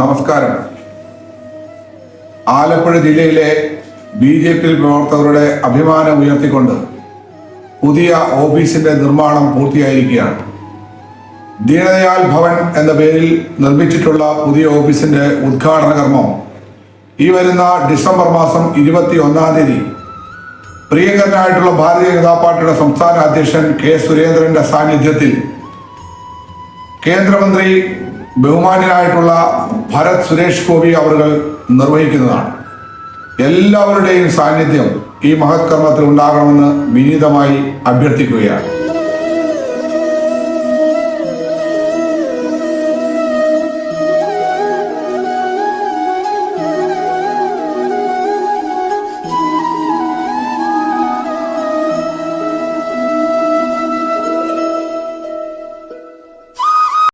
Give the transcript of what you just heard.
നമസ്കാരം. ആലപ്പുഴ ജില്ലയിലെ B J P പ്രവർത്തകരുടെ അഭിമാനം ഉയർത്തിക്കൊണ്ട് പുതിയ ഓഫീസിന്റെ നിർമ്മാണം പൂർത്തിയായിരിക്കുകയാണ്. ദീനദയാൽ ഭവൻ എന്ന പേരിൽ നിർമ്മിച്ചിട്ടുള്ള പുതിയ ഓഫീസിന്റെ ഉദ്ഘാടന കർമ്മം ഈ വരുന്ന ഡിസംബർ മാസം ഇരുപത്തി ഒന്നാം തീയതി പ്രിയങ്കരനായിട്ടുള്ള ഭാരതീയ ജനതാ പാർട്ടിയുടെ സംസ്ഥാന അധ്യക്ഷൻ കെ സുരേന്ദ്രന്റെ സാന്നിധ്യത്തിൽ കേന്ദ്രമന്ത്രി ബഹുമാന്യനായിട്ടുള്ള ഭരത് സുരേഷ് ഗോപി അവർ നിർവഹിക്കുന്നതാണ്. എല്ലാവരുടെയും സാന്നിധ്യം ഈ മഹത്കർമ്മത്തിൽ ഉണ്ടാകണമെന്ന് വിനീതമായി അഭ്യർത്ഥിക്കുകയാണ്.